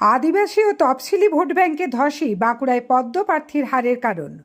আদিবাসী ও তফসিলি ভোট ব্যাংকে ধসই বাঁকুড়ায় পদ্ম প্রার্থীর হারের কারণ।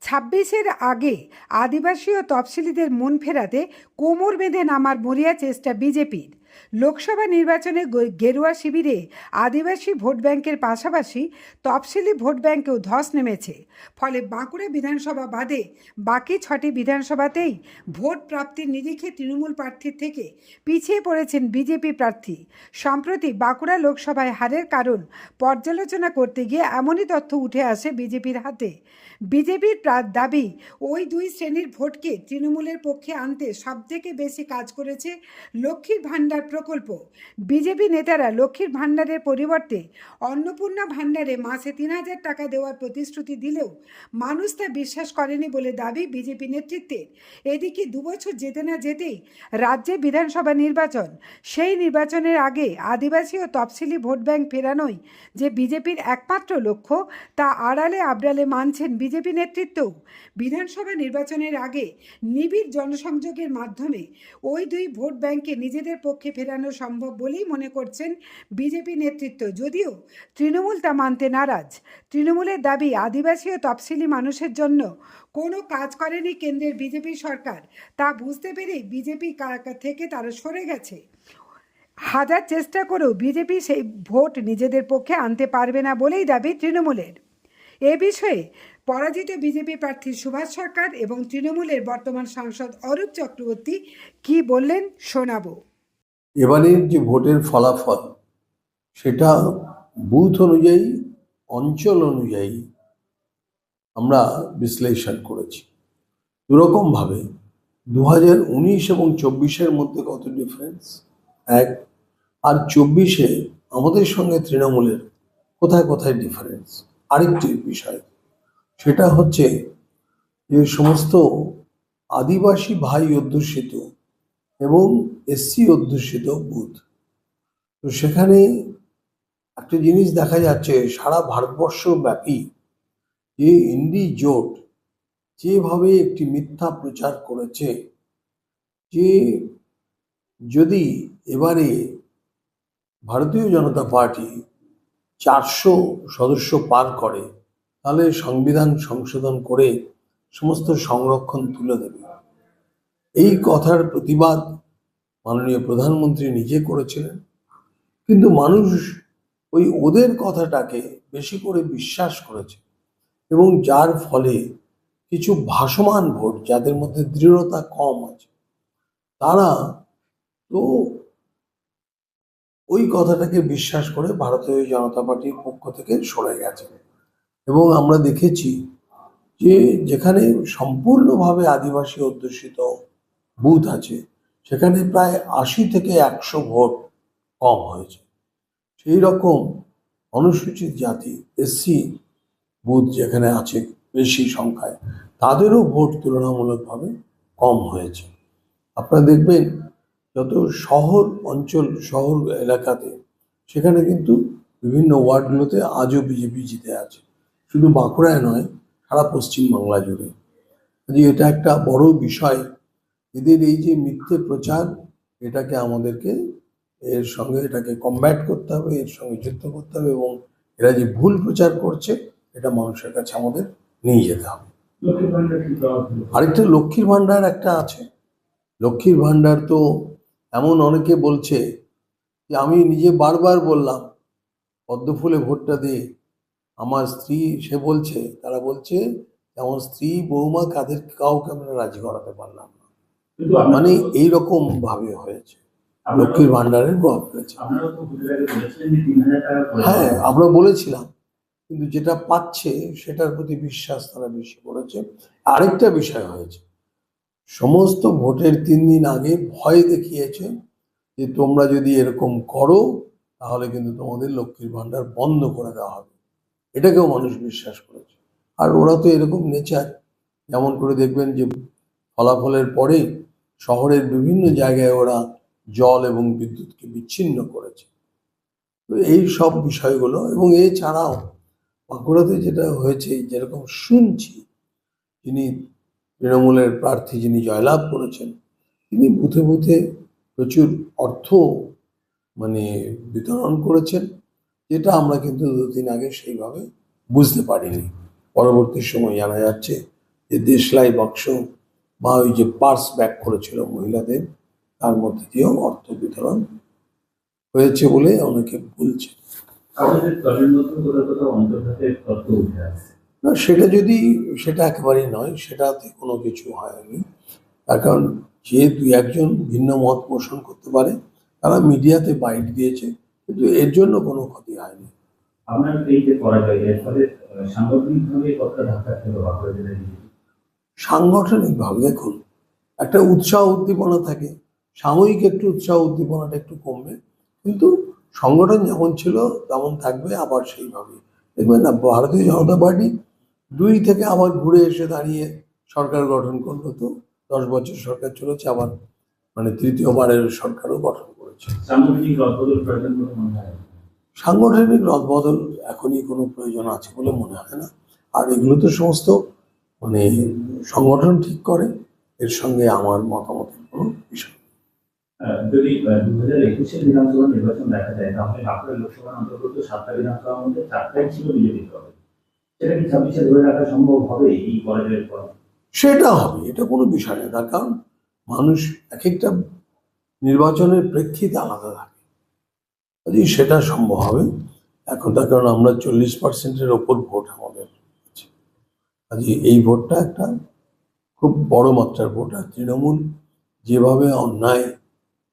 ছাব্বিশের আগে আদিবাসী ও তফসিলিদের মন ফেরাতে কোমর বেঁধে নামার মরিয়া চেষ্টা বিজেপির। লোকসভা নির্বাচনে গেরুয়া শিবিরে আদিবাসী ভোট ব্যাংকের পাশাপাশি তফসিলি ভোট ব্যাংকেও ধস নেমেছে। ফলে বাঁকুড়া বিধানসভা বাদে বাকি ছটি বিধানসভাতেই ভোট প্রাপ্তির নিরিখে তৃণমূল প্রার্থীর থেকে পিছিয়ে পড়েছেন বিজেপি প্রার্থী। সম্প্রতি বাঁকুড়া লোকসভায় হারের কারণ পর্যালোচনা করতে গিয়ে এমনই তথ্য উঠে আসে বিজেপির হাতে। বিজেপির প্রা- দাবি, ওই দুই শ্রেণির ভোটকে তৃণমূলের পক্ষে আনতে সবথেকে বেশি কাজ করেছে লক্ষ্মীর ভাণ্ডার প্রকল্প। বিজেপি নেতারা লক্ষ্মীর ভাণ্ডারের পরিবর্তে অন্নপূর্ণা ভাণ্ডারে মাসে তিন হাজার টাকা দেওয়ার প্রতিশ্রুতি দিলেও মানুষ তা বিশ্বাস করেনি বলে দাবি বিজেপি নেতৃত্বের এদিকে দুবছর যেতে না যেতেই রাজ্যে বিধানসভা নির্বাচন, সেই নির্বাচনের আগে আদিবাসী ও তফসিলি ভোট ব্যাংক ফেরানোই যে বিজেপির একমাত্র লক্ষ্য, তা আড়ালে আবডালে মানছেন বিজেপি নেতৃত্বও বিধানসভা নির্বাচনের আগে নিবিড় জনসংযোগের মাধ্যমে ওই দুই ভোট ব্যাংকে নিজেদের পক্ষে ফেরানো সম্ভব বলেই মনে করছেন বিজেপি নেতৃত্ব। যদিও তৃণমূল তা মানতে নারাজ। তৃণমূলের দাবি, আদিবাসী ও তফসিলি মানুষের জন্য কোনো কাজ করেনি কেন্দ্রের বিজেপি সরকার। তা বুঝতে পেরেই বিজেপি থেকে তারা সরে গেছে। হাজার চেষ্টা করেও বিজেপি সেই ভোট নিজেদের পক্ষে আনতে পারবে না বলেই দাবি তৃণমূলের। এ বিষয়ে পরাজিত বিজেপি প্রার্থী সুভাষ সরকার এবং তৃণমূলের বর্তমান সাংসদ অরূপ চক্রবর্তী কি বললেন শোনাবো। এবারের যে ভোটের ফলাফল, সেটা বুথ অনুযায়ী, অঞ্চল অনুযায়ী আমরা বিশ্লেষণ করেছি। দুরকমভাবে দু হাজার উনিশ এবং চব্বিশের মধ্যে কত ডিফারেন্স এক। আর চব্বিশে আমাদের সঙ্গে তৃণমূলের কোথায় কোথায় ডিফারেন্স আরেকটি বিষয়। সেটা হচ্ছে যে সমস্ত আদিবাসী ভাই অধ্যুষিত এবং এসসি অধ্যুষিত বুথ। তো সেখানে একটা জিনিস দেখা যাচ্ছে, সারা ভারতবর্ষ ব্যাপী যে ইন্ডি জোট যেভাবে একটি মিথ্যা প্রচার করেছে, যে যদি এবারে ভারতীয় জনতা পার্টি চারশো সদস্য পার করে তাহলে সংবিধান সংশোধন করে সমস্ত সংরক্ষণ তুলে দেবে। এই কথার প্রতিবাদ মাননীয় প্রধানমন্ত্রী নিজে করেছিলেন। কিন্তু মানুষ ওই ওদের কথাটাকে বেশি করে বিশ্বাস করেছে এবং যার ফলে কিছু ভাসমান ভোট যাদের মধ্যে দৃঢ়তা কম আছে, তারা তো ওই কথাটাকে বিশ্বাস করে ভারতীয় জনতা পার্টির পক্ষ থেকে সরে গেছে। এবং আমরা দেখেছি যে যেখানে সম্পূর্ণভাবে আদিবাসী অধ্যুষিত বুথ আছে, সেখানে প্রায় আশি থেকে একশো ভোট কম হয়েছে। সেই রকম অনুসূচিত জাতি এসসি বুথ যেখানে আছে বেশি সংখ্যায়, তাদেরও ভোট তুলনামূলকভাবে কম হয়েছে। আপনারা দেখবেন যত শহর অঞ্চল, শহর এলাকাতে, সেখানে কিন্তু বিভিন্ন ওয়ার্ডগুলোতে আজও বিজেপি জিতে আছে। শুধু বাঁকুড়ায় নয় সারা পশ্চিম বাংলা জুড়ে। যে এটা একটা বড় বিষয় এদের এই যে মিথ্যে প্রচার এটাকে আমাদেরকে এর সঙ্গে এটাকে কমব্যাট করতে হবে এর সঙ্গে যুদ্ধ করতে হবে এবং এরা যে ভুল প্রচার করছে এটা মানুষের কাছে আমাদের নিয়ে যেতে হবে। আরেকটা লক্ষ্মীর ভাণ্ডার একটা আছে। লক্ষ্মীর ভাণ্ডার তো এমন অনেকে বলছে যে আমি নিজে বারবার বললাম পদ্মফুলে ভোটটা দে আমার স্ত্রী সে বলছে তারা বলছে আমার স্ত্রী বৌমা কাদের কাউকে আমরা রাজি করাতে পারলাম না। মানে এইরকম ভাবে হয়েছে। লক্ষ্মীর ভাণ্ডারের প্রভাব হয়েছে। হ্যাঁ আমরা বলেছিলাম কিন্তু যেটা পাচ্ছে সেটার প্রতি বিশ্বাস তারা বেশি করেছে। আরেকটা বিষয় হয়েছে সমস্ত ভোটের তিন দিন আগে ভয় দেখিয়েছে যে তোমরা যদি এরকম করো তাহলে কিন্তু তোমাদের লক্ষ্মীর ভাণ্ডার বন্ধ করে দেওয়া হবে। এটাকেও মানুষ বিশ্বাস করেছে। আর ওরা তো এরকম নেচার। যেমন করে দেখবেন যে ফলাফলের পরে শহরের বিভিন্ন জায়গায় ওরা জল এবং বিদ্যুৎকে বিচ্ছিন্ন করেছে। তো এই সব বিষয়গুলো এবং এছাড়াও বাঁকুড়াতে যেটা হয়েছে, যেরকম শুনছি, যিনি তৃণমূলের প্রার্থী যিনি জয়লাভ করেছেন, তিনি বুথে বুথে প্রচুর অর্থ মানে বিতরণ করেছেন। যেটা আমরা কিন্তু দুদিন আগে সেইভাবে বুঝতে পারিনি। পরবর্তী সময় জানা যাচ্ছে যে দেশলাই বাক্স বা ওই যে পার্স ব্যাক করেছিল মহিলাদের তার মধ্যে দিয়েও অর্থ বিতরণ হয়েছে বলে অনেকে বলছে। না সেটা যদি সেটা একেবারেই নয় সেটাতে কোনো কিছু হয়নি। তার কারণ যে দুই একজন ভিন্ন মত পোষণ করতে পারে তারা মিডিয়াতে বাইট দিয়েছে কিন্তু এর জন্য কোনো ক্ষতি হয়নি। আপনার এই যে পরাজয় এর ফলে সাংগঠনিকভাবে কতটা ধাক্কা খেলো বাঁকুড়া জেলায় সাংগঠনিকভাবে দেখুন একটা উৎসাহ উদ্দীপনা থাকে সাময়িক একটু উৎসাহ উদ্দীপনাটা একটু কমবে কিন্তু সংগঠন যেমন ছিল তেমন থাকবে আবার সেইভাবে দেখবেন না ভারতীয় জনতা পার্টি দুই থেকে আবার ঘুরে এসে দাঁড়িয়ে সরকার গঠন করল তো দশ বছর সরকার চলেছে আবার মানে তৃতীয়বারের সরকারও গঠন সাংগঠনিক রদবদল প্রয়োজন বলে মনে হয় সাংগঠনিক রদবদল এখনই কোনো প্রয়োজন আছে বলে মনে হয় না। আর এগুলো তো সমস্ত মানে সংগঠন ঠিক করে এর সঙ্গে আমার মতামতের কোনো বিষয় যদি দু হাজার একুশের বিধানসভা নির্বাচন দেখা যায় তাহলে বাঁকুড়া লোকসভার অন্তর্গত সাতটা বিধানসভার মধ্যে চারটাই ছিল বিজেপির দল সেটা কি ছাব্বিশে ধরে রাখা সম্ভব হবে এই পরাজয়ের পর? সেটা হবে এটা কোনো বিষয় নেই তার কারণ মানুষ এক একটা নির্বাচনের প্রেক্ষিতে আলাদা থাকে। যদি সেটা সম্ভব হবে এখন তার কারণ আমরা চল্লিশ পার্সেন্টের ওপর ভোট আমাদের। কাজে এই ভোটটা একটা খুব বড় মাত্রার ভোট। আর তৃণমূল যেভাবে অন্যায়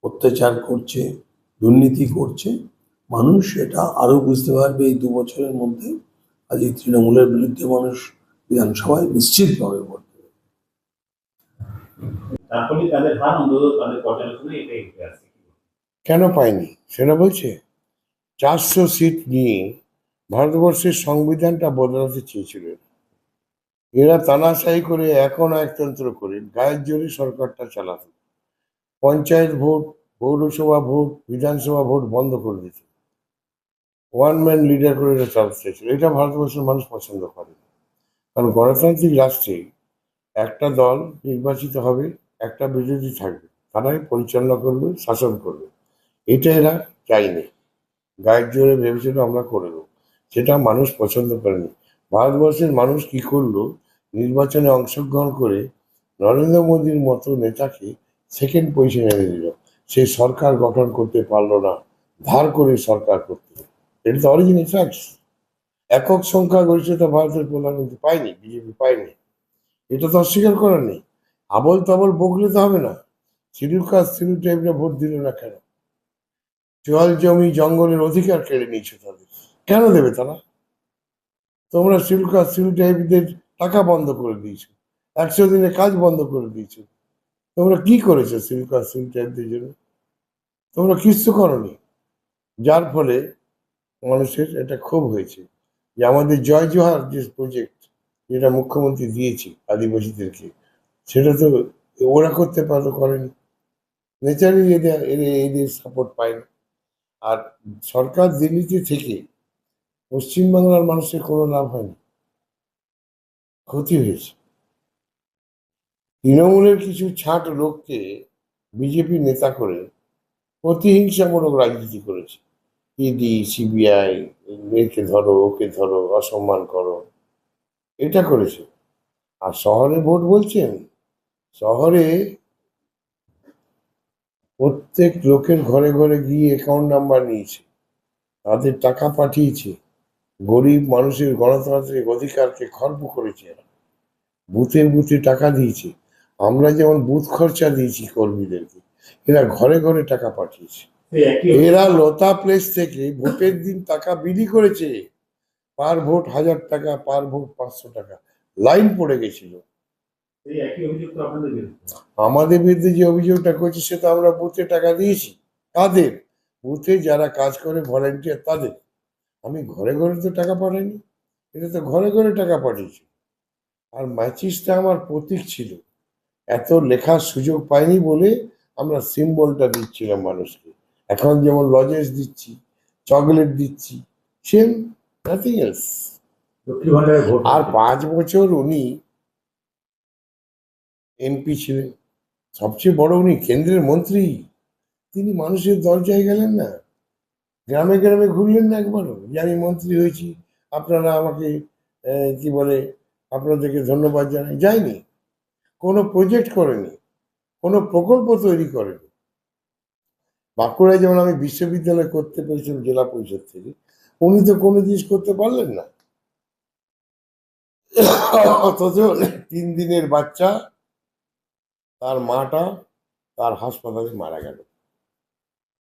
অত্যাচার করছে, দুর্নীতি করছে, মানুষ এটা আরও বুঝতে পারবে এই দু বছরের মধ্যে। আজ এই তৃণমূলের বিরুদ্ধে মানুষ বিধানসভায় নিশ্চিতভাবে ভোট তাদের হার অন্তত তাদের পর্যালোচনায় এটাই উঠে কেন পায়নি? সেটা বলছে, চারশো সিট নিয়ে ভারতবর্ষের সংবিধানটা বদলাতে চেয়েছিল এরা তানাশাই করে এখন একতন্ত্র করে, গায়ের জোরে সরকারটা চালাতো। পঞ্চায়েত ভোট, পৌরসভা ভোট, বিধানসভা ভোট বন্ধ করে দিয়েছে ওয়ান ম্যান লিডার করে এটা চালাতে চেয়েছিল। এটা ভারতবর্ষের মানুষ পছন্দ করে কারণ গণতান্ত্রিক রাষ্ট্রে একটা দল নির্বাচিত হবে একটা বিরোধী থাকবে। তারাই পরিচালনা করবে, শাসন করবে। এটা এরা চাইনি গায়ের জোরে ভেবেছিল আমরা করে দেবো সেটা মানুষ পছন্দ করেনি। ভারতবর্ষের মানুষ কি করল? নির্বাচনে অংশগ্রহণ করে নরেন্দ্র মোদীর মতো নেতাকে সেকেন্ড পজিশনে এনে দিল। সে সরকার গঠন করতে পারল না। ধার করে সরকার করতে। এটা তো অরিজিনাল ফ্যাক্টস একক সংখ্যা গরিষ্ঠতা ভারতের প্রধানমন্ত্রী পায়নি, বিজেপি পায়নি। এটা তো অস্বীকার করার নেই আবল তাবল বকলে তো হবে না। শিডিউল কাজ শিডিউল টাইপরা ভোট দিল না কেন? জল জমি জঙ্গলের অধিকার কেড়ে নিয়েছে তাদের। কেন দেবে তারা? তোমরা কাস্ট শিডিউল টাইপদের টাকা বন্ধ করে দিয়েছ। একশো দিনে কাজ বন্ধ করে দিয়েছ। তোমরা কি করেছ কাস্ট শিডিউল টাইপদের জন্য? তোমরা কিছু করনি। যার ফলে মানুষের এটা ক্ষোভ হয়েছে যে আমাদের জয় জোহার যে প্রজেক্ট যেটা মুখ্যমন্ত্রী দিয়েছে আদিবাসীদেরকে সেটা তো ওরা করতে পারল, করেনি। নেচারই এদের এদের সাপোর্ট পায়নি আর সরকার দিল্লিতে থেকে পশ্চিমবাংলার মানুষের কোনো লাভ হয়নি ক্ষতি হয়েছে। তৃণমূলের কিছু ছাট লোককে বিজেপি নেতা করে প্রতিহিংসামূলক রাজনীতি করেছে। ইডি, সিবিআই, একে ধরো, ওকে ধরো, অসম্মান করো। এটা করেছে। আর শহরে ভোট বলছেন? শহরে প্রত্যেক লোকের ঘরে ঘরে গিয়ে অ্যাকাউন্ট নাম্বার নিয়েছে। তাদের টাকা পাঠিয়েছে। গরিব মানুষের গণতান্ত্রিক অধিকারকে খর্ব করেছে বুথে বুথে টাকা দিয়েছে। আমরা যেমন বুথ খরচা দিয়েছি কর্মীদেরকে এরা ঘরে ঘরে টাকা পাঠিয়েছে। এরা লতা প্লেস থেকে ভোটের দিন টাকা বিলি করেছে। পার ভোট হাজার টাকা পার ভোট পাঁচশো টাকা। লাইন পড়ে গেছিল। আমাদের বিরুদ্ধে যে অভিযোগটা করছে সেটা আমরা বুথে টাকা দিয়েছি। তাদের বুথে যারা কাজ করে ভলেন্টিয়ার তাদের। আমি ঘরে ঘরে তো টাকা পাঠাইনি। এটা তো ঘরে ঘরে টাকা পাঠিয়েছি। আর ম্যাচিসটা আমার প্রতীক ছিল। এত লেখার সুযোগ পাইনি বলে আমরা সিম্বলটা দিচ্ছিলাম মানুষকে। এখন যেমন লজেন্স দিচ্ছি চকলেট দিচ্ছি সেম নাথিং এলস আর পাঁচ বছর উনি এমপি ছিলেন। সবচেয়ে বড় উনি কেন্দ্রের মন্ত্রী। তিনি মানুষের দরজায় গেলেন না। গ্রামে গ্রামে ঘুরলেন না একবারও। যে আমি মন্ত্রী হয়েছি, আপনারা আমাকে কি বলে, আপনাদেরকে ধন্যবাদ জানাই। যায়নি। কোনো প্রজেক্ট করেনি। কোনো প্রকল্প তৈরি করেনি। বাঁকুড়ায় যেমন আমি বিশ্ববিদ্যালয় করতে পেরেছিলাম জেলা পরিষদ থেকে, উনি তো কোনো জিনিস করতে পারলেন না। অথচ তিন দিনের বাচ্চা তার মাটা তার হাসপাতালে মারা গেল।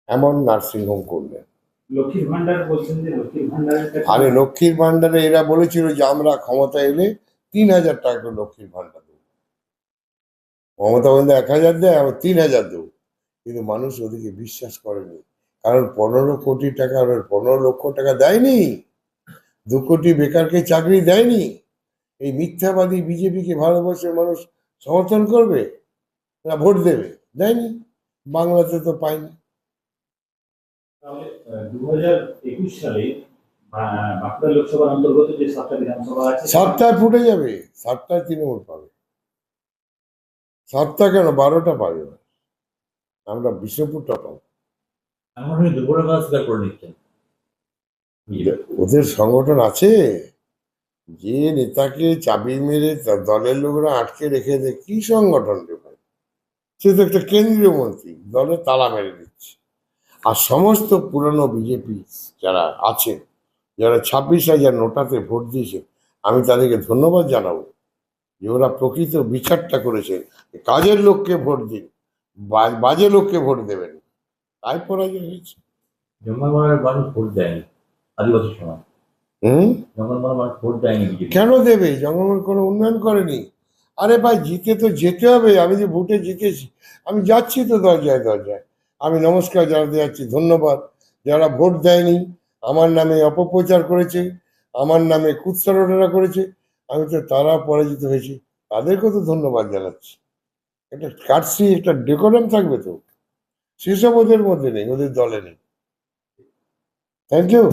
এমন নার্সিংহোম করলেন। লক্ষ্মীর ভান্ডার বলছেন যে লক্ষ্মীর ভান্ডারের আরে লক্ষ্মীর ভান্ডারে এরা বলেছিল যে আমরা ক্ষমতা এলে তিন হাজার টাকা করে লক্ষ্মীর ভান্ডার দেবো। মমতা বন্ধু এক হাজার দেয় আবার তিন হাজার দেবো। কিন্তু মানুষ ওদিকে বিশ্বাস করেনি। কারণ পনেরো কোটি টাকা পনেরো লক্ষ টাকা দেয়নি। দু কোটি বেকারকে চাকরি দেয়নি। এই মিথ্যাবাদী বিজেপিকে ভারতবর্ষের মানুষ সমর্থন করবে? না ভোট দেবে। দেয়নি। বাংলাতে তো পায়নি। তাহলে দু হাজার একুশ সালে বা- বাঁকুড়া লোকসভার অন্তর্গত যে সাতটা বিধানসভা আছে সাতটায় ফুটে যাবে। সাতটায় তৃণমূল পাবে। সাতটা কেন? বারোটা পাবে না। আমরা বিষ্ণুপুরটা পাবো। নিচ্ছেন। ওদের সংগঠন আছে। যে নেতাকে চাবি মেরে দলের লোকরা আটকে রেখে দেয় কি সংগঠন রে? সে তো একটা কেন্দ্রীয় মন্ত্রী দলে তালা মেরে দিচ্ছে। আর সমস্ত পুরনো বিজেপি যারা আছেন যারা ছাব্বিশ হাজার নোটাতে ভোট দিয়েছে আমি তাদেরকে ধন্যবাদ জানাব যে ওরা প্রকৃত বিচারটা করেছে কাজের লোককে ভোট দিন বাজে লোককে ভোট দেবেন। তাই পরাজয় হয়েছে। কেন দেবে? জঙ্গলমহল কোনো উন্নয়ন করেনি। আরে ভাই, জিতে তো যেতে হবে, আমি যে ভোটে জিতেছি, আমি যাচ্ছি তো দরজায় দরজায়। আমি নমস্কার জানাতে যাচ্ছি, ধন্যবাদ। যারা ভোট দেয়নি, আমার নামে অপপ্রচার করেছে, আমার নামে কুৎসারোটনা করেছে, আমি তো তারা পরাজিত হয়েছি। তাদেরকেও তো ধন্যবাদ জানাচ্ছি। একটা কাটসি, একটা ডেকোরাম থাকবে তো। সেসব ওদের মধ্যে নেই, ওদের দলে নেই। Thank you